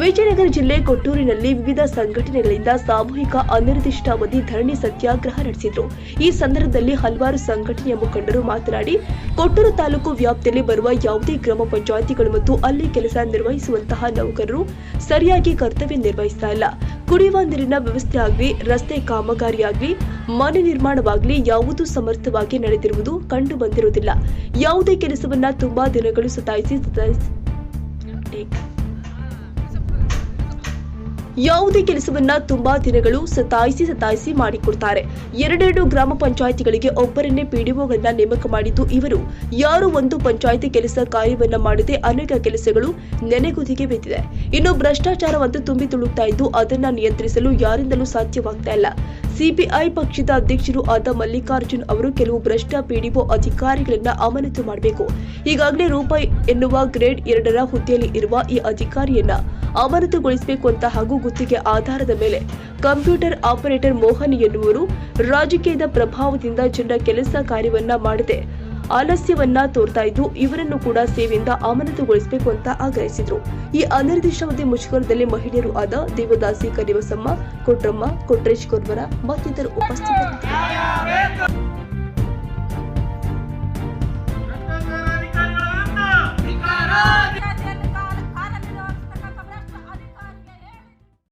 ವಿಜಯನಗರ ಜಿಲ್ಲೆ ಕೊಟ್ಟೂರಿನಲ್ಲಿ ವಿವಿಧ ಸಂಘಟನೆಗಳಿಂದ ಸಾಮೂಹಿಕ ಅನಿರ್ದಿಷ್ಟಾವಧಿ ಧರಣಿ ಸತ್ಯಾಗ್ರಹ ನಡೆಸಿದ್ರು ಈ ಸಂದರ್ಭದಲ್ಲಿ ಹಲವಾರು ಸಂಘಟನೆಯ ಮುಖಂಡರು ಮಾತನಾಡಿ, ಕೊಟ್ಟೂರು ತಾಲೂಕು ವ್ಯಾಪ್ತಿಯಲ್ಲಿ ಬರುವ ಯಾವುದೇ ಗ್ರಾಮ ಪಂಚಾಯಿತಿಗಳು ಮತ್ತು ಅಲ್ಲಿ ಕೆಲಸ ನಿರ್ವಹಿಸುವಂತಹ ನೌಕರರು ಸರಿಯಾಗಿ ಕರ್ತವ್ಯ ನಿರ್ವಹಿಸ್ತಾ ಇಲ್ಲ ಕುಡಿಯುವ ನೀರಿನ ವ್ಯವಸ್ಥೆ ಆಗಲಿ, ರಸ್ತೆ ಕಾಮಗಾರಿಯಾಗಲಿ ಮನೆ ನಿರ್ಮಾಣವಾಗಲಿ ಯಾವುದು ಸಮರ್ಥವಾಗಿ ನಡೆದಿರುವುದು ಕಂಡು ಬಂದಿರುವುದಿಲ್ಲ ಯಾವುದೇ ಕೆಲಸವನ್ನ ತುಂಬಾ ದಿನಗಳು ಸತಾಯಿಸಿ ಸತಾಯಿಸಿ. ಯಾವುದೇ ಕೆಲಸವನ್ನ ತುಂಬಾ ದಿನಗಳು ಸತಾಯಿಸಿ ಸತಾಯಿಸಿ ಮಾಡಿಕೊಡ್ತಾರೆ. ಎರಡೆರಡು ಗ್ರಾಮ ಪಂಚಾಯಿತಿಗಳಿಗೆ ಒಬ್ಬರನ್ನೇ ಪಿಡಿಒಗಳನ್ನ ನೇಮಕ ಮಾಡಿದ್ದು ಇವರು. ಯಾರು ಒಂದು ಪಂಚಾಯಿತಿ ಕೆಲಸ ಕಾರ್ಯವನ್ನ ಮಾಡದೆ ಅನೇಕ ಕೆಲಸಗಳು ನೆನೆಗುದಿಗೆ ಬಿದ್ದಿದೆ. ಇನ್ನು ಭ್ರಷ್ಟಾಚಾರವಂತೂ ತುಂಬಿ ತುಳುಕ್ತಾ ಇದ್ದು ಅದನ್ನ ನಿಯಂತ್ರಿಸಲು ಯಾರಿಂದಲೂ ಸಾಧ್ಯವಾಗ್ತಾ ಇಲ್ಲ. ಸಿಪಿಐ ಪಕ್ಷದ ಅಧ್ಯಕ್ಷರು ಆದ ಮಲ್ಲಿಕಾರ್ಜುನ್ ಅವರು ಕೆಲವು ಭ್ರಷ್ಟ ಪಿಡಿಒ ಅಧಿಕಾರಿಗಳನ್ನ ಅಮಾನತು ಮಾಡಬೇಕು. ಈಗಾಗಲೇ ರೂಪಾಯಿ ಎನ್ನುವ ಗ್ರೇಡ್ ಎರಡರ ಹುದ್ದೆಯಲ್ಲಿ ಇರುವ ಈ ಅಧಿಕಾರಿಯನ್ನ ಅಮಾನತುಗೊಳಿಸಬೇಕು ಅಂತ ಹಾಗೂ ಗುತ್ತಿಗೆ ಆಧಾರದ ಮೇಲೆ ಕಂಪ್ಯೂಟರ್ ಆಪರೇಟರ್ ಮೋಹನ್ ಎನ್ನುವರು ರಾಜಕೀಯದ ಪ್ರಭಾವದಿಂದ ಜನರ ಕೆಲಸ ಕಾರ್ಯವನ್ನ ಮಾಡದೆ ಆಲಸ್ಯವನ್ನ ತೋರ್ತಾ ಇದ್ದು ಇವರನ್ನು ಕೂಡ ಸೇವೆಯಿಂದ ಅಮಾನತುಗೊಳಿಸಬೇಕು ಅಂತ ಆಗ್ರಹಿಸಿದ್ರು. ಈ ಅನಿರ್ದಿಷ್ಟಾವಧಿ ಮುಷ್ಕರದಲ್ಲಿ ಮಹಿಳೆಯರು ಆದ ದೇವದಾಸಿ ಕರಿವಸಮ್ಮ ಕೊಟ್ರಮ್ಮ, ಕೊಟ್ರೇಶ್ ಕೊರ್ವರ ಮತ್ತಿತರರು ಉಪಸ್ಥಿತರಿದ್ದರು.